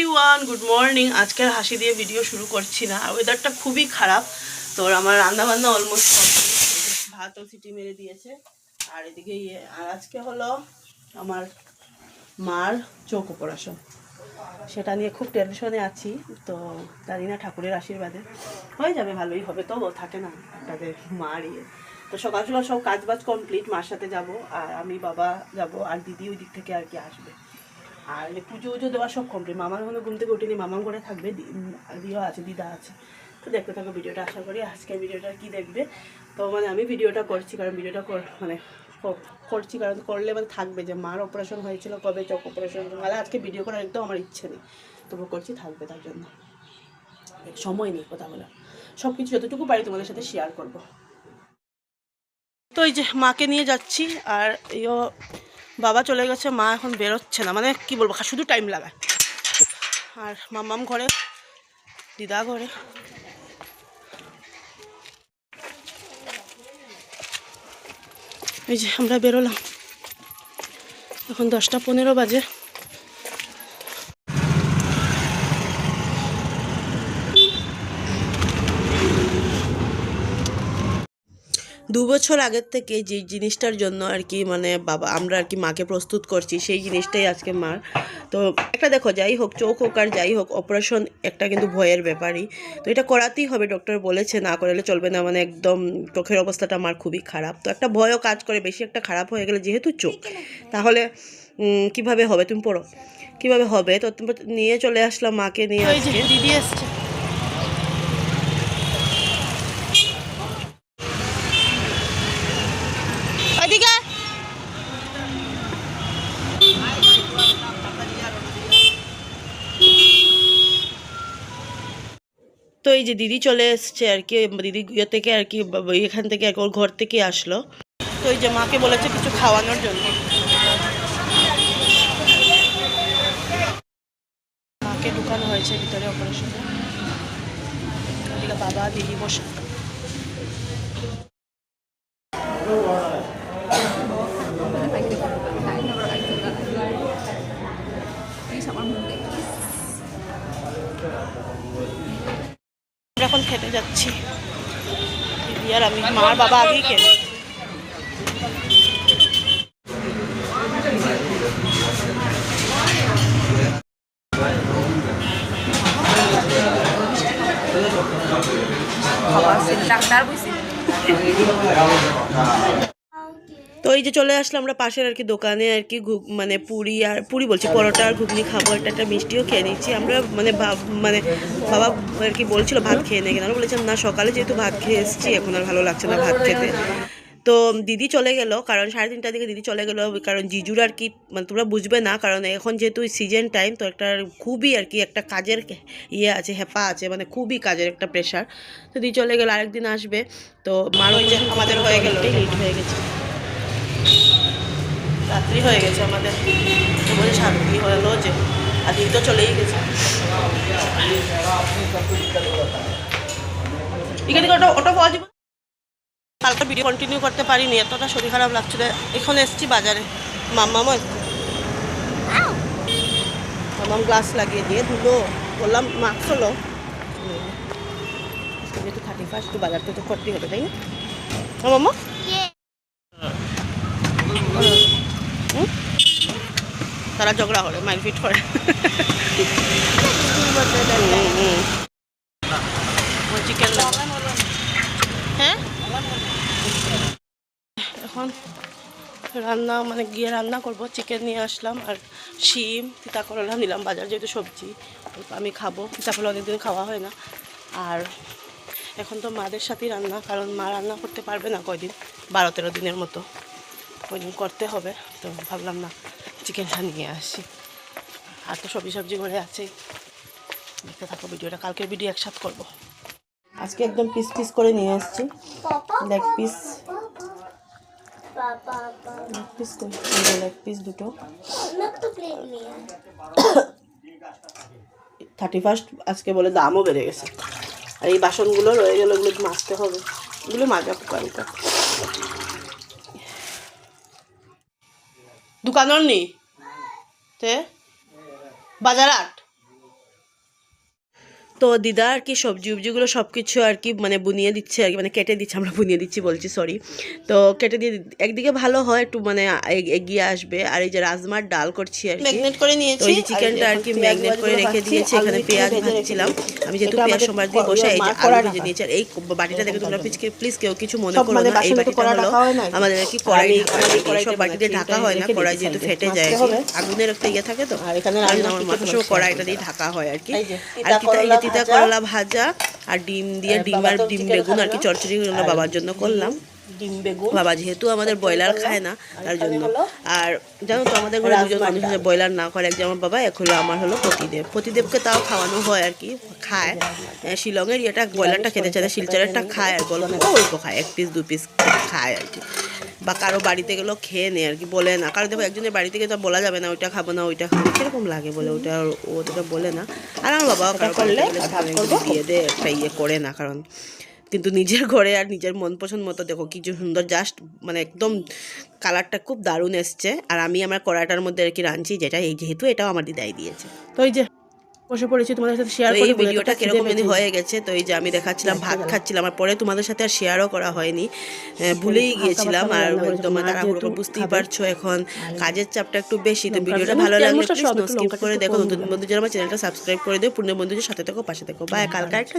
Everyone good morning আজকের হাসি দিয়ে ভিডিও শুরু করছি না। আর ওয়েদারটা খুবই খারাপ। তো আমার রান্না বান্না অলমোস্ট ভাতও সিটি মেরে দিয়েছে। আর এদিকে ইয়ে আর আজকে হলো আমার মার চোখ অপারেশন। সেটা নিয়ে খুব টেনশনে আছি। তো জানি না ঠাকুরের আশীর্বাদে। হয়ে যাবে, ভালোই হবে তো, থাকে না। তাদের মার ইয়ে। তো সকাল সকাল সব কাজ বাজ কমপ্লিট মার সাথে যাব। আর আমি বাবা যাব, আর দিদি ওই দিক থেকে আর কি আসবে। আর পুজো উজো দেওয়া সব কমপ্লিট মামার ওখানে ঘুম থেকে উঠিনি, মামার ঘরে থাকবে দিও আছে, দিদা আছে। তো দেখতে থাকো ভিডিওটা, আশা করি আজকের ভিডিওটা কি দেখবে। তো মানে আমি ভিডিওটা করছি, কারণ ভিডিওটা মানে করছি, কারণ করলে মানে থাকবে যে মার অপারেশন হয়েছিল কবে, চোখ অপারেশন মানে আজকে ভিডিও করার একদম আমার ইচ্ছে নেই। তবু করছি, থাকবে তার জন্য। সময় নেই কথা বলা সব কিছু যতটুকু পারি তোমাদের সাথে শেয়ার করব। তো এই যে মাকে নিয়ে যাচ্ছি, আর ইয়ো বাবা চলে গেছে, মা এখন বেরোচ্ছে না। মানে কি বলব শুধু টাইম লাগায়। আর মাম্মাম ঘরে, দিদা ঘরে। এই যে আমরা বেরোলাম। এখন দশটা পনেরো বাজে। দু বছর আগের থেকে যে জিনিসটার জন্য আর কি মানে বাবা আমরা আর কি মাকে প্রস্তুত করছি সেই জিনিসটাই আজকে মার। তো একটা দেখো যাই হোক চোখ হোক আর যাই হোক অপারেশন একটা কিন্তু ভয়ের ব্যাপারই। তো এটা করাতেই হবে ডক্টর বলেছে না করালে চলবে না মানে একদম চোখের অবস্থাটা আমার খুবই খারাপ। তো একটা ভয়ও কাজ করে বেশি একটা খারাপ হয়ে গেলে যেহেতু চোখ তাহলে কীভাবে হবে? তুমি পড়ো। কীভাবে হবে? তো তুমি নিয়ে চলে আসলাম মাকে নিয়ে দিদি এসছে। তো এই যে দিদি চলে এসছে আর কি, দিদি ইয়ে থেকে আর কি এখান থেকে আর ওর ঘর থেকে আসলো। তো এই যে মাকে বলেছে কিছু খাওয়ানোর জন্য। মাকে ঢুকানো হয়েছে ভিতরে অপারেশন। বাবা, দিদি বসে। এখন খেতে যাচ্ছি। দিদি আর আমি মার বাবা আগেই খেলে ডাক্তার বসে তো এই যে চলে আসলাম আমরা পাশের আর কি দোকানে আর কি মানে পুরি আর পুরি বলছি, পরোটা আর ঘুগনি খাব, একটা একটা মিষ্টিও খেয়ে নিচ্ছি। আমরা মানে মানে বাবা আর কি বলছিল ভাত খেয়ে নেই আমরা বলেছিলাম, না, সকালে যেহেতু ভাত খেয়ে এসেছি, এখন আর ভালো লাগছে না ভাত খেতে। তো দিদি চলে গেল, কারণ সাড়ে তিনটার দিকে দিদি চলে গেল, কারণ জিজুর আর কি মানে তোমরা বুঝবে না, কারণ এখন যেহেতু সিজন টাইম তো একটা খুবই আর কি একটা কাজের ইয়ে আছে, হেপা আছে মানে খুবই কাজের একটা প্রেশার তো দিদি চলে গেল, আরেকদিন আসবে। তো মার আমাদের হয়ে গেল হয়ে গেছে। রাত্রি হয়ে গেছে আমাদের। তো বলছে শান্তি হলো যে? আর তো চলেই গেছে। ওটা ওটা কালকে ভিডিও কন্টিনিউ করতে পারিনি, এতটা শরীর খারাপ লাগছিল এখন এসছি বাজারে। মাম্মামও এসছে মাম্মাম গ্লাস লাগিয়ে দিয়ে ধুলো। বললাম, মাস্ক হলো। যেহেতু থার্টি ফার্স্ট বাজার তো করতেই হবে তাই না? হ্যাঁ মাম্মা হুম? তারা ঝগড়া করে, মারপিট করে। চিকেন হ্যাঁ? এখন রান্না মানে গিয়ে রান্না করব চিকেন নিয়ে আসলাম আর শিম তিতা করলা নিলাম বাজার যেহেতু সবজি আমি খাব। তিতা করলা অনেকদিন খাওয়া হয় না। আর এখন তো মাদের সাথেই রান্না, কারণ মা রান্না করতে পারবে না কয়দিন? বারো তেরো দিনের মতো। ওইদিন করতে হবে, তো ভাবলাম না। চিকেনটা নিয়ে আসি। আর তো সবজি সবজি ঘরে আছে। দেখতে থাকো ভিডিওটা, কালকের ভিডিও একসাথ করব। আজকে একদম পিস পিস করে নিয়ে আসছি। Leg piece leg piece leg piece দুটো। থার্টি ফার্স্ট আজকে বলে দামও বেড়ে গেছে। আর এই বাসনগুলো রয়ে গেলে ওগুলো মাজতে হবে। এগুলো মাজা কালকা দোকানৰ নি তে? বাজাৰত তো দিদা আর কি সবজি উবজিগুলো সব কিছু আর কি মানে বুনিয়ে দিচ্ছে আর কি মানে কেটে দিচ্ছে আমরা বুনিয়ে দিচ্ছি বলছি সরি তো কেটে দিয়ে একদিকে ভালো হয় একটু মানে এগিয়ে আসবে আর এই যে রাজমার ডাল করছি আর ম্যাগনেট করে নিয়েছি চিকেনটা আর কি ম্যাগনেট করে রেখে দিয়েছি এখানে পেঁয়াজ ভাজছিলাম আমি যেহেতু পেঁয়াজ সোমবার দিয়ে বসে এই যে আলু ভেজে নিয়েছি আর এই বাটিটা দেখে তোমরা প্লিজ প্লিজ কেউ কিছু মনে করো না এই বাটিটা হলো। আমাদের আর কি কড়াই। সব বাটিতে ঢাকা হয় না কড়াই যেহেতু। ফেটে যায়। আগুনের একটা ইয়ে থাকে তো আর এখানে আমার মাথা সব কড়াইটা দিয়ে ঢাকা হয় আর কি আর কি এই করলা ভাজা। আর ডিম দিয়ে ডিম আর ডিম বেগুন আর কি। চচ্চড়ি করলাম বাবার জন্য করলাম। ডিম বেগুন। বাবা যেহেতু আমাদের ব্রয়লার খায় না তার জন্য। আর জানো তো আমাদের ঘরে দুজন মানুষ। আছে ব্রয়লার না করে একজন আমার বাবা এক হলো আমার হলো প্রতিদেব প্রতিদেবকে তাও খাওয়ানো হয় আর কি খায়। শিলংয়ের ইয়েটা ব্রয়লারটা খেতে চায় শিলচরেরটা খায় আর অল্প অল্প খায় এক পিস দু পিস খায় আর কি। বা কারও বাড়িতে গেলেও খেয়ে নেয় আর কি বলে না। কারণ দেখো একজনের বাড়িতে গিয়ে তো বলা যাবে না ওইটা খাব না ওইটা খাব কীরকম লাগে বলে ওটা ও ওটা বলে না। আর আমার বাবা কারও করলে গেলে। দিয়ে দে একটা ইয়ে করে না কারণ কিন্তু নিজের ঘরে আর নিজের মন পছন্দ মতো দেখো কিছু সুন্দর জাস্ট মানে একদম কালারটা খুব দারুণ এসছে। আর আমি আমার কড়াটার মধ্যে আর কি রাঁধছি যেটা এই যেহেতু এটাও আমার দিদাই দিয়েছে। তো এই যে বসে পড়েছি তোমাদের সাথে শেয়ার করি ভিডিওটা কীরকম যদি হয়ে গেছে? তো এই যে আমি দেখাচ্ছিলাম ভাত খাচ্ছিলাম আর পরে তোমাদের সাথে আর শেয়ারও করা হয়নি। ভুলেই গিয়েছিলাম আর তাড়াহুড়ো বুঝতেই পারছ এখন কাজের চাপটা একটু বেশি তো ভিডিওটা ভালো লাগলে স্কিপ করে দেখো নতুন বন্ধু যারা আমার চ্যানেলটা সাবস্ক্রাইব করে দিও পূর্ণ বন্ধুদের সাথে থেকো পাশে থেকো। বা কালকে একটা